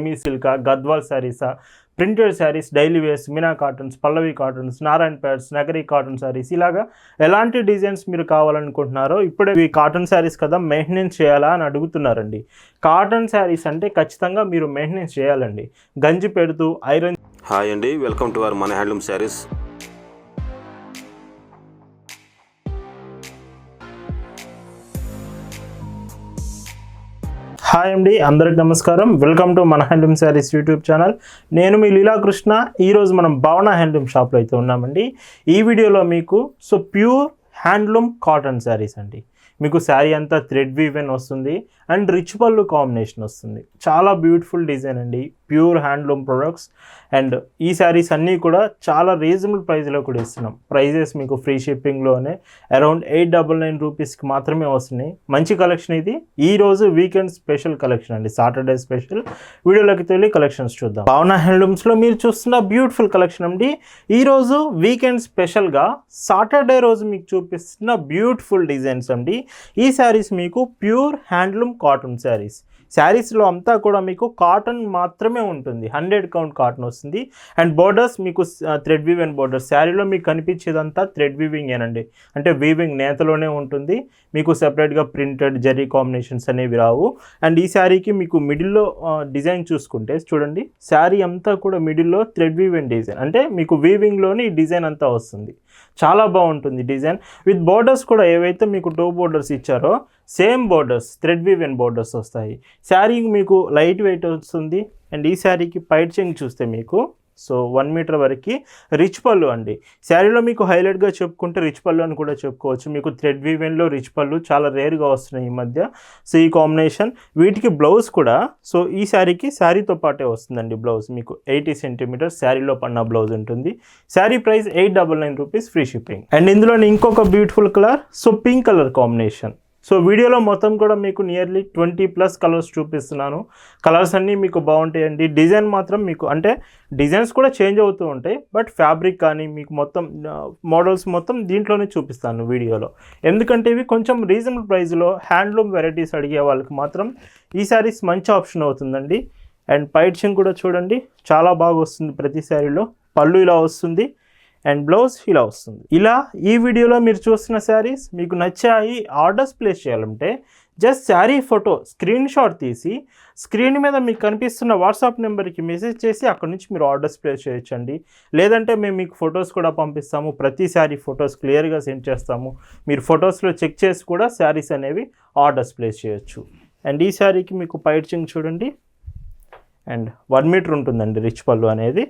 Semi సిల్కా Gadwal శారీసా printed saris daily wears Meena cottons Pallavi cottons Narayanpet Nagari cotton saris ఇలాగా ఎలాంటి designs మీరు కావాలనుకుంటున్నారో ఇప్పుడే ఈ కాటన్ శారీస్ కదా మెయింటెనెన్స్ చేయాలా అని అడుగుతున్నారండి. కాటన్ శారీస్ అంటే ఖచ్చితంగా మీరు మెయింటెనెన్స్ చేయాలండి. గంజి పెడుతూ ఐరన్ హాయ్ అండి వెల్కమ్ టు అవర్ మన హ్యాండ్లూమ్ శారీస్ హాయ్ అండి అందరికి నమస్కారం. వెల్కమ్ టు మన హ్యాండ్లూమ్ శారీస్ యూట్యూబ్ ఛానల్. నేను మీ లీలాకృష్ణ. ఈరోజు మనం భావన హ్యాండ్లూమ్ షాప్లో అయితే ఉన్నామండి. ఈ వీడియోలో మీకు so pure handloom cotton saris అండి. మీకు శారీ అంతా థ్రెడ్ వీవెన్ వస్తుంది. అండ్ రిచ్ పళ్ళు కాంబినేషన్ వస్తుంది. చాలా బ్యూటిఫుల్ డిజైన్ అండి. ప్యూర్ హ్యాండ్లూమ్ ప్రొడక్ట్స్ అండ్ ఈ శారీస్ అన్నీ కూడా చాలా రీజనబుల్ ప్రైస్లో కూడా ఇస్తున్నాం. ప్రైజెస్ మీకు ఫ్రీ షిప్పింగ్లోనే అరౌండ్ ఎయిట్ డబల్ నైన్ రూపీస్కి మాత్రమే వస్తున్నాయి. మంచి కలెక్షన్ ఇది. ఈ రోజు వీకెండ్ స్పెషల్ కలెక్షన్ అండి. సాటర్డే స్పెషల్ వీడియోలోకి వెళ్ళి కలెక్షన్స్ చూద్దాం. భావన హ్యాండ్లూమ్స్లో మీరు చూస్తున్న బ్యూటిఫుల్ కలెక్షన్ అండి. ఈ రోజు వీకెండ్ స్పెషల్గా సాటర్డే రోజు మీకు చూపిస్తున్న బ్యూటిఫుల్ డిజైన్స్ అండి. ఈ శారీస్ మీకు ప్యూర్ హ్యాండ్లూమ్ కాటన్ శారీస్. శారీస్లో అంతా కూడా మీకు కాటన్ మాత్రమే ఉంటుంది. హండ్రెడ్ కౌంట్ కాటన్ వస్తుంది. అండ్ బోర్డర్స్ మీకు థ్రెడ్ వీవింగ్ బోర్డర్స్. శారీలో మీకు కనిపించేదంతా థ్రెడ్ వీవింగేనండి అంటే వీవింగ్ నేతలోనే ఉంటుంది. మీకు సెపరేట్గా ప్రింటెడ్ జరీ కాంబినేషన్స్ అనేవి రావు. అండ్ ఈ శారీకి మీకు మిడిల్లో డిజైన్ చూసుకుంటే చూడండి. శారీ అంతా కూడా మిడిల్లో థ్రెడ్ వీవింగ్ డిజైన్. అంటే మీకు వీవింగ్లోని ఈ డిజైన్ అంతా వస్తుంది. చాలా బాగుంటుంది డిజైన్. విత్ బోర్డర్స్ కూడా ఏవైతే మీకు టూ బోర్డర్స్ ఇచ్చారో same borders thread woven borders వస్తాయి. శారీ మీకు లైట్ వెయిట్ వస్తుంది. అండ్ ఈ శారీకి పైట్ చెంగ్ చూస్తే మీకు సో వన్ మీటర్ వరకు రిచ్ పళ్ళు అండి. శారీలో మీకు హైలైట్గా చెప్పుకుంటే రిచ్ పళ్ళు అని కూడా చెప్పుకోవచ్చు. మీకు థ్రెడ్ వీవెన్లో రిచ్ పళ్ళు చాలా రేర్గా వస్తున్నాయి ఈ మధ్య. సో ఈ కాంబినేషన్ వీటికి బ్లౌజ్ కూడా సో ఈ శారీకి శారీతో పాటే వస్తుందండి బ్లౌజ్ మీకు ఎయిటీ సెంటీమీటర్స్ శారీలో పడిన బ్లౌజ్ ఉంటుంది. Sari price eight double nine rupees free shipping and ఇందులో ఇంకొక beautiful colour so pink colour combination so వీడియోలో మొత్తం కూడా మీకు నియర్లీ ట్వంటీ ప్లస్ కలర్స్ చూపిస్తున్నాను. కలర్స్ అన్నీ మీకు బాగుంటాయండి. డిజైన్ మాత్రం మీకు అంటే డిజైన్స్ కూడా చేంజ్ అవుతూ ఉంటాయి. బట్ ఫ్యాబ్రిక్ కానీ మీకు మొత్తం మోడల్స్ మొత్తం దీంట్లోనే చూపిస్తాను వీడియోలో. ఎందుకంటే ఇవి కొంచెం రీజనబుల్ ప్రైస్లో హ్యాండ్లూమ్ వెరైటీస్ అడిగే వాళ్ళకి మాత్రం ఈ శారీస్ మంచి ఆప్షన్ అవుతుందండి. అండ్ పైట్సింగ్ కూడా చూడండి. చాలా బాగా వస్తుంది ప్రతి శారీలో పళ్ళు ఇలా వస్తుంది. అండ్ బ్లౌజ్ ఇలా వస్తుంది ఇలా ఈ వీడియోలో మీరు చూస్తున్న శారీస్ మీకు నచ్చాయి ఆర్డర్స్ ప్లేస్ చేయాలంటే just sari photo screenshot తీసి స్క్రీన్ మీద మీకు కనిపిస్తున్న వాట్సాప్ నెంబర్కి మెసేజ్ చేసి అక్కడ నుంచి మీరు ఆర్డర్స్ ప్లేస్ చేయొచ్చండి. లేదంటే మేము మీకు ఫొటోస్ కూడా పంపిస్తాము ప్రతి శారీ ఫొటోస్ క్లియర్గా సెండ్ చేస్తాము. మీరు ఫొటోస్లో చెక్ చేసి కూడా శారీస్ అనేవి ఆర్డర్స్ ప్లేస్ చేయొచ్చు. అండ్ ఈ శారీకి మీకు పైట్చింగ్ చూడండి. అండ్ వన్ మీటర్ ఉంటుందండి రిచ్ పళ్ళు అనేది.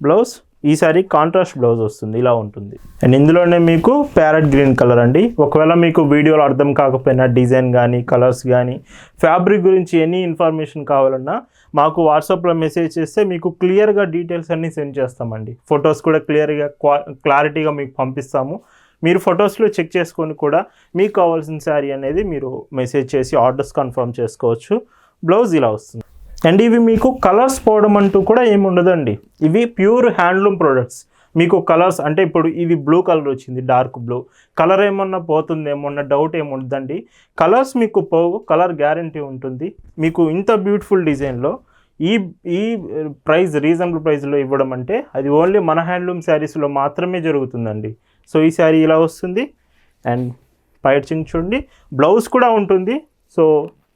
బ్లౌజ్ ఈసారి కాంట్రాస్ట్ బ్లౌజ్ వస్తుంది ఇలా ఉంటుంది. అండ్ ఇందులోనే మీకు ప్యారెట్ గ్రీన్ కలర్ అండి. ఒకవేళ మీకు వీడియోలో అర్థం కాకపోయినా డిజైన్ కానీ కలర్స్ కానీ ఫ్యాబ్రిక్ గురించి ఎనీ ఇన్ఫర్మేషన్ కావాలన్నా మాకు వాట్సాప్లో మెసేజ్ చేస్తే మీకు క్లియర్గా డీటెయిల్స్ అన్నీ సెండ్ చేస్తామండి. ఫొటోస్ కూడా క్లియర్గా క్లారిటీగా మీకు పంపిస్తాము. మీరు ఫొటోస్లో చెక్ చేసుకొని కూడా మీకు కావాల్సిన శారీ అనేది మీరు మెసేజ్ చేసి ఆర్డర్స్ కన్ఫర్మ్ చేసుకోవచ్చు. బ్లౌజ్ ఇలా వస్తుంది. అండ్ ఇవి మీకు కలర్స్ పోవడం అంటూ కూడా ఏమి ఉండదండి. ఇవి ప్యూర్ హ్యాండ్లూమ్ ప్రొడక్ట్స్. మీకు కలర్స్ అంటే ఇప్పుడు ఇది బ్లూ కలర్ వచ్చింది డార్క్ బ్లూ. కలర్ ఏమన్నా పోతుందేమో అన్న డౌట్ ఏముండదండి కలర్స్ మీకు పోవు కలర్ గ్యారంటీ ఉంటుంది. మీకు ఇంత బ్యూటిఫుల్ డిజైన్లో ఈ ఈ ప్రైస్ రీజనబుల్ ప్రైస్లో ఇవ్వడం అంటే అది ఓన్లీ మన హ్యాండ్లూమ్ శారీస్లో మాత్రమే జరుగుతుందండి. సో ఈ శారీ ఇలా వస్తుంది. అండ్ పైచింగ్ చూడండి. బ్లౌజ్ కూడా ఉంటుంది. సో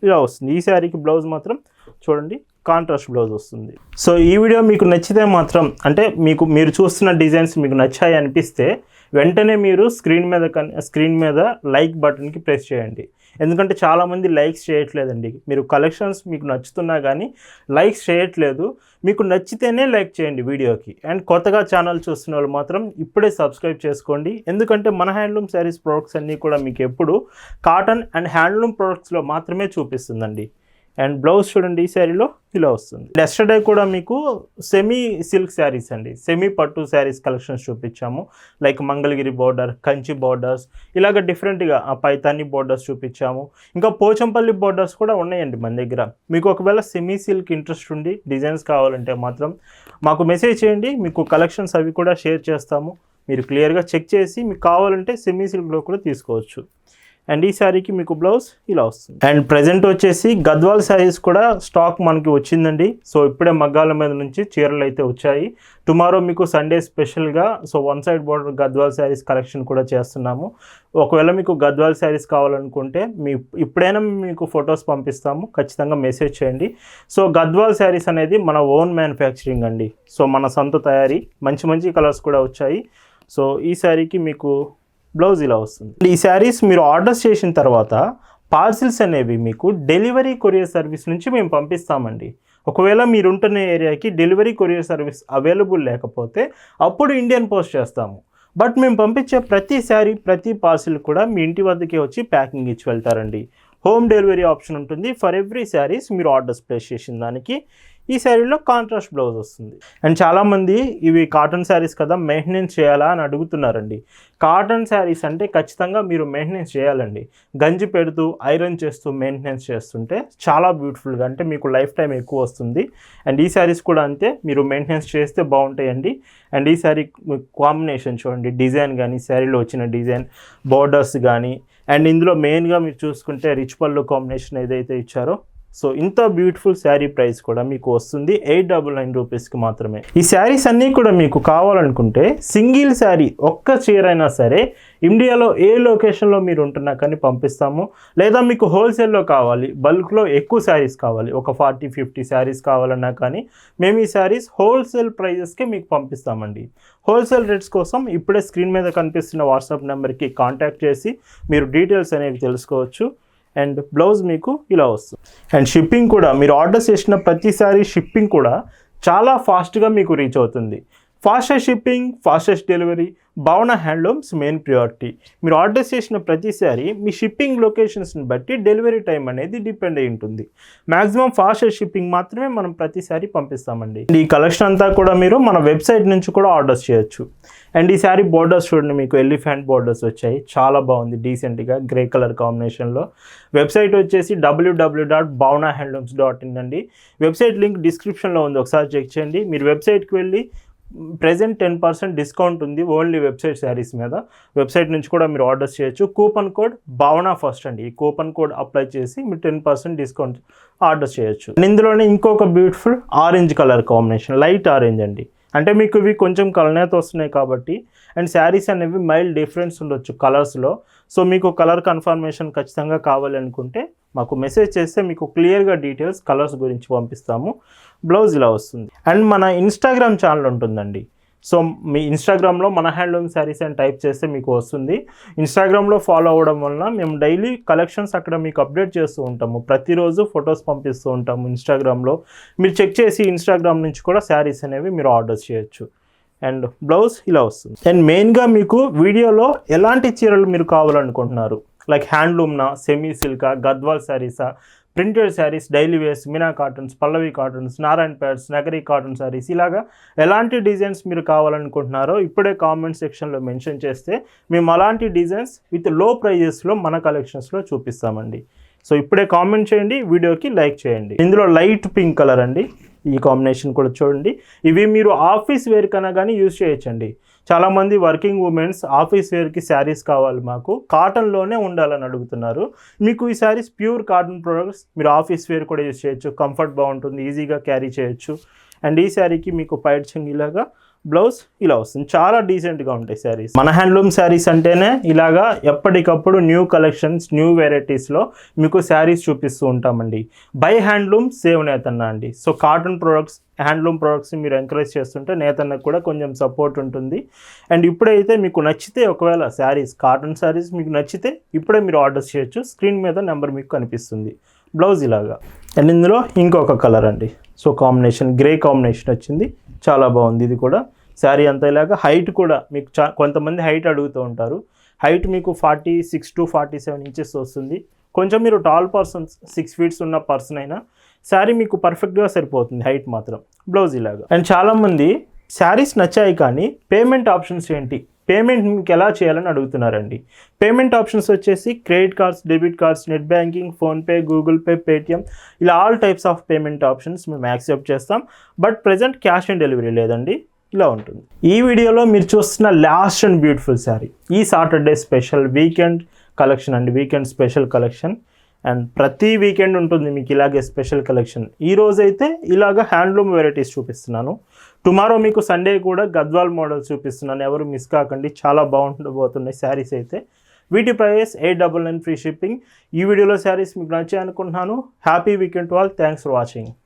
ఇలా వస్తుంది. ఈ శారీకి బ్లౌజ్ మాత్రం చూడండి కాంట్రాస్ట్ బ్లౌజ్ వస్తుంది. సో ఈ వీడియో మీకు నచ్చితే మాత్రం అంటే మీకు మీరు చూస్తున్న డిజైన్స్ మీకు నచ్చాయి అనిపిస్తే వెంటనే మీరు స్క్రీన్ మీద కన్ స్క్రీన్ మీద లైక్ బటన్కి ప్రెస్ చేయండి. ఎందుకంటే చాలామంది లైక్స్ చేయట్లేదండి. మీరు కలెక్షన్స్ మీకు నచ్చుతున్నా కానీ లైక్స్ చేయట్లేదు. మీకు నచ్చితేనే లైక్ చేయండి వీడియోకి అండ్ కొత్తగా ఛానల్ చూస్తున్న వాళ్ళు మాత్రం ఇప్పుడే సబ్స్క్రైబ్ చేసుకోండి. ఎందుకంటే మన హ్యాండ్లూమ్ శారీస్ ప్రొడక్ట్స్ అన్నీ కూడా మీకు ఎప్పుడు కాటన్ అండ్ హ్యాండ్లూమ్ ప్రొడక్ట్స్లో మాత్రమే చూపిస్తుందండి. అండ్ బ్లౌజ్ చూడండి ఈ శారీలో ఇలా వస్తుంది. ఎస్టర్డే కూడా మీకు సెమీ సిల్క్ శారీస్ అండి. సెమీ పట్టు శారీస్ కలెక్షన్స్ చూపించాము. Like Mangalagiri border Kanchi borders ఇలాగ డిఫరెంట్గా ఆ పైతాని బోర్డర్స్ చూపించాము. ఇంకా పోచంపల్లి బోర్డర్స్ కూడా ఉన్నాయండి మన దగ్గర. మీకు ఒకవేళ సెమీ సిల్క్ ఇంట్రెస్ట్ ఉండి డిజైన్స్ కావాలంటే మాత్రం మాకు మెసేజ్ చేయండి. మీకు కలెక్షన్స్ అవి కూడా షేర్ చేస్తాము. మీరు క్లియర్గా చెక్ చేసి మీకు కావాలంటే సెమీ సిల్క్లో కూడా తీసుకోవచ్చు. అండ్ ఈ శారీకి మీకు బ్లౌజ్ ఇలా వస్తుంది. అండ్ ప్రజెంట్ వచ్చేసి గద్వాల్ శారీస్ కూడా స్టాక్ మనకి వచ్చిందండి. సో ఇప్పుడే మగ్గాల మీద నుంచి చీరలు అయితే వచ్చాయి. టుమారో మీకు సండే స్పెషల్గా so one side border Gadwal saris collection కూడా చేస్తున్నాము. ఒకవేళ మీకు గద్వాల్ శారీస్ కావాలనుకుంటే మీ ఇప్పుడైనా మీకు ఫొటోస్ పంపిస్తాము. ఖచ్చితంగా మెసేజ్ చేయండి. సో గద్వాల్ శారీస్ అనేది మన ఓన్ మ్యానుఫ్యాక్చరింగ్ అండి. సో మన సొంత తయారీ మంచి మంచి కలర్స్ కూడా వచ్చాయి. సో ఈ శారీకి మీకు బ్లౌజ్ ఇలా వస్తుంది. ఈ శారీస్ మీరు ఆర్డర్స్ చేసిన తర్వాత పార్సిల్స్ అనేవి మీకు డెలివరీ కొరియర్ సర్వీస్ నుంచి మేము పంపిస్తామండి. ఒకవేళ మీరు ఉంటున్న ఏరియాకి డెలివరీ కొరియర్ సర్వీస్ అవైలబుల్ లేకపోతే అప్పుడు ఇండియన్ పోస్ట్ చేస్తాము. బట్ మేము పంపించే ప్రతి శారీ ప్రతి పార్సిల్ కూడా మీ ఇంటి వద్దకే వచ్చి ప్యాకింగ్ ఇచ్చి వెళ్తారండి. హోమ్ డెలివరీ ఆప్షన్ ఉంటుంది. ఫర్ ఎవ్రీ శారీస్ మీరు ఆర్డర్స్ ప్లేస్ చేసిన దానికి ఈ శారీలో కాంట్రాస్ట్ బ్లౌజ్ వస్తుంది. అండ్ చాలామంది ఇవి కాటన్ శారీస్ కదా మెయింటెనెన్స్ చేయాలా అని అడుగుతున్నారండి. కాటన్ శారీస్ అంటే ఖచ్చితంగా మీరు మెయింటెనెన్స్ చేయాలండి. గంజి పెడుతూ ఐరన్ చేస్తూ మెయింటెనెన్స్ చేస్తుంటే చాలా బ్యూటిఫుల్గా అంటే మీకు లైఫ్ టైం ఎక్కువ వస్తుంది. అండ్ ఈ శారీస్ కూడా అంతే మీరు మెయింటెనెన్స్ చేస్తే బాగుంటాయండి. అండ్ ఈ శారీ కాంబినేషన్ చూడండి డిజైన్ కానీ శారీలో వచ్చిన డిజైన్ బోర్డర్స్ కానీ అండ్ ఇందులో మెయిన్గా మీరు చూసుకుంటే రిచ్ పళ్ళు కాంబినేషన్ ఏదైతే ఇచ్చారో సో ఇంత బ్యూటిఫుల్ శారీ ప్రైస్ కూడా మీకు వస్తుంది. ఎయిట్ డబుల్ నైన్ రూపీస్కి మాత్రమే. ఈ శారీస్ అన్నీ కూడా మీకు కావాలనుకుంటే సింగిల్ శారీ ఒక్క చీర అయినా సరే ఇండియాలో ఏ లొకేషన్లో మీరు ఉంటున్నా కానీ పంపిస్తాము. లేదా మీకు హోల్సేల్లో కావాలి బల్క్లో ఎక్కువ శారీస్ కావాలి. ఒక ఫార్టీ ఫిఫ్టీ శారీస్ కావాలన్నా కానీ మేము ఈ శారీస్ హోల్సేల్ ప్రైజెస్కే మీకు పంపిస్తామండి. హోల్సేల్ రేట్స్ కోసం ఇప్పుడే స్క్రీన్ మీద కనిపిస్తున్న వాట్సాప్ నెంబర్కి కాంటాక్ట్ చేసి మీరు డీటెయిల్స్ అనేవి తెలుసుకోవచ్చు. అండ్ బ్లౌజ్ మీకు ఇలా వస్తుంది. అండ్ షిప్పింగ్ కూడా మీరు ఆర్డర్ చేసిన ప్రతిసారి షిప్పింగ్ కూడా చాలా ఫాస్ట్గా మీకు రీచ్ అవుతుంది. Fastest shipping fastest delivery Bhavana handlooms main priority. మీరు ఆర్డర్ చేసిన ప్రతిసారి మీ షిప్పింగ్ లొకేషన్స్ని బట్టి డెలివరీ టైం అనేది డిపెండ్ అయి ఉంటుంది. మ్యాక్సిమం ఫాస్టెస్ట్ షిప్పింగ్ మాత్రమే మనం ప్రతిసారి పంపిస్తామండి. ఈ కలెక్షన్ అంతా కూడా మీరు మన వెబ్సైట్ నుంచి కూడా ఆర్డర్స్ చేయొచ్చు. అండ్ ఈ శారీ బోర్డర్స్ చూడండి మీకు ఎలిఫెంట్ బోర్డర్స్ వచ్చాయి. చాలా బాగుంది డీసెంట్గా గ్రే కలర్ కాంబినేషన్లో. వెబ్సైట్ వచ్చేసి WWW dot Bhavana handlooms dot in అండి. వెబ్సైట్ లింక్ డిస్క్రిప్షన్లో ఉంది ఒకసారి చెక్ చేయండి. మీరు వెబ్సైట్కి వెళ్ళి ప్రజెంట్ టెన్ పర్సెంట్ డిస్కౌంట్ ఉంది ఓన్లీ వెబ్సైట్ శారీస్ మీద. వెబ్సైట్ నుంచి కూడా మీరు ఆర్డర్స్ చేయొచ్చు. కూపన్ కోడ్ భావన ఫస్ట్ అండి. ఈ కూపన్ కోడ్ అప్లై చేసి మీరు టెన్ పర్సెంట్ డిస్కౌంట్ ఆర్డర్ చేయొచ్చు. ఇందులోనే ఇంకొక beautiful orange colour combination light orange అండి. అంటే మీకు ఇవి కొంచెం కలనేత వస్తున్నాయి కాబట్టి అండ్ శారీస్ అనేవి మైల్డ్ డిఫరెన్స్ ఉండొచ్చు కలర్స్లో. సో మీకు కలర్ కన్ఫర్మేషన్ ఖచ్చితంగా కావాలి అనుకుంటే మాకు మెసేజ్ చేస్తే మీకు క్లియర్గా డీటెయిల్స్ కలర్స్ గురించి పంపిస్తాము. బ్లౌజ్ ఇలా వస్తుంది. అండ్ మన ఇన్స్టాగ్రామ్ ఛానల్ ఉంటుందండి. సో మీ ఇన్స్టాగ్రామ్లో మన హ్యాండ్లూమ్ శారీస్ అని టైప్ చేస్తే మీకు వస్తుంది. ఇన్స్టాగ్రామ్లో ఫాలో అవ్వడం వలన మేము డైలీ కలెక్షన్స్ అక్కడ మీకు అప్డేట్ చేస్తూ ఉంటాము. ప్రతిరోజు ఫొటోస్ పంపిస్తూ ఉంటాము ఇన్స్టాగ్రామ్లో మీరు చెక్ చేసి ఇన్స్టాగ్రామ్ నుంచి కూడా శారీస్ అనేవి మీరు ఆర్డర్స్ చేయొచ్చు. అండ్ బ్లౌజ్ ఇలా వస్తుంది. అండ్ మెయిన్గా మీకు వీడియోలో ఎలాంటి చీరలు మీరు కావాలనుకుంటున్నారు? లైక్ హ్యాండ్లూమ్నా సెమీ సిల్కా Gadwal శారీసా printed saris daily wears Meena cottons Pallavi cottons Narayana pods నగరీ కాటన్ శారీస్ ఇలాగా ఎలాంటి డిజైన్స్ మీరు కావాలనుకుంటున్నారో ఇప్పుడే కామెంట్ సెక్షన్లో మెన్షన్ చేస్తే మేము అలాంటి డిజైన్స్ విత్లో ప్రైజెస్లో మన కలెక్షన్స్లో చూపిస్తామండి సో ఇప్పుడే కామెంట్ చేయండి వీడియోకి లైక్ చేయండి ఇందులో లైట్ పింక్ కలర్ అండి ఈ కాంబినేషన్ కూడా చూడండి ఇవి మీరు ఆఫీస్ వేర్ కన్నా కానీ యూజ్ చేయొచ్చండి చాలామంది వర్కింగ్ ఉమెన్స్ ఆఫీస్ వేర్కి శారీస్ కావాలి మాకు. కాటన్లోనే ఉండాలని అడుగుతున్నారు. మీకు ఈ శారీస్ ప్యూర్ కాటన్ ప్రొడక్ట్స్ మీరు ఆఫీస్ వేర్ కూడా యూజ్ చేయొచ్చు. కంఫర్ట్ బాగుంటుంది ఈజీగా క్యారీ చేయొచ్చు. అండ్ ఈ శారీకి మీకు పైట్ చెంగిలాగా బ్లౌజ్ ఇలా వస్తుంది. చాలా డీసెంట్గా ఉంటాయి శారీస్ మన హ్యాండ్లూమ్ శారీస్ అంటేనే ఇలాగా ఎప్పటికప్పుడు న్యూ కలెక్షన్స్ న్యూ వెరైటీస్లో మీకు శారీస్ చూపిస్తూ ఉంటామండి. బై హ్యాండ్లూమ్ సేవ్ నేతన్న అండి. So cotton products handloom products మీరు ఎంకరేజ్ చేస్తుంటే నేతన్నకు కూడా కొంచెం సపోర్ట్ ఉంటుంది. అండ్ ఇప్పుడైతే మీకు నచ్చితే ఒకవేళ శారీస్ కాటన్ శారీస్ మీకు నచ్చితే ఇప్పుడే మీరు ఆర్డర్ చేయొచ్చు. స్క్రీన్ మీద నెంబర్ మీకు కనిపిస్తుంది. బ్లౌజ్ ఇలాగా. అండ్ ఇందులో ఇంకొక కలర్ అండి. సో కాంబినేషన్ గ్రే కాంబినేషన్ వచ్చింది. చాలా బాగుంది ఇది కూడా. శారీ అంతా ఇలాగా హైట్ కూడా మీకు చా కొంతమంది హైట్ అడుగుతూ ఉంటారు. హైట్ మీకు forty six to forty seven inches వస్తుంది. కొంచెం మీరు టాల్ పర్సన్ సిక్స్ ఫీట్స్ ఉన్న పర్సన్ అయినా శారీ మీకు పర్ఫెక్ట్గా సరిపోతుంది హైట్ మాత్రం. బ్లౌజ్ ఇలాగా. అండ్ చాలామంది శారీస్ నచ్చాయి కానీ పేమెంట్ ఆప్షన్స్ ఏంటి? పేమెంట్ మీకు ఎలా చేయాలని అడుగుతున్నారండి. పేమెంట్ ఆప్షన్స్ వచ్చేసి credit cards debit cards net banking PhonePe Google Pay Paytm ఇలా all types of payment options మేము యాక్సెప్ట్ చేస్తాం. But present cash on delivery లేదండి. ఇలా ఉంటుంది. ఈ వీడియోలో మీరు చూస్తున్న లాస్ట్ అండ్ బ్యూటిఫుల్ శారీ. ఈ సాటర్డే స్పెషల్ వీకెండ్ కలెక్షన్ అండి. Weekend special collection. అండ్ ప్రతి వీకెండ్ ఉంటుంది మీకు ఇలాగే స్పెషల్ కలెక్షన్ ఈ అయితే ఇలాగ హ్యాండ్లూమ్ వెరైటీస్ చూపిస్తున్నాను. టుమారో మీకు సండే కూడా గద్వాల్ మోడల్స్ చూపిస్తున్నాను. ఎవరు మిస్ కాకండి. చాలా బాగుండబోతున్నాయి శారీస్ అయితే. వీటి price eight double nine free shipping ఈ వీడియోలో శారీస్ మీకు నచ్చాయి అనుకుంటున్నాను happy weekend to all thanks for watching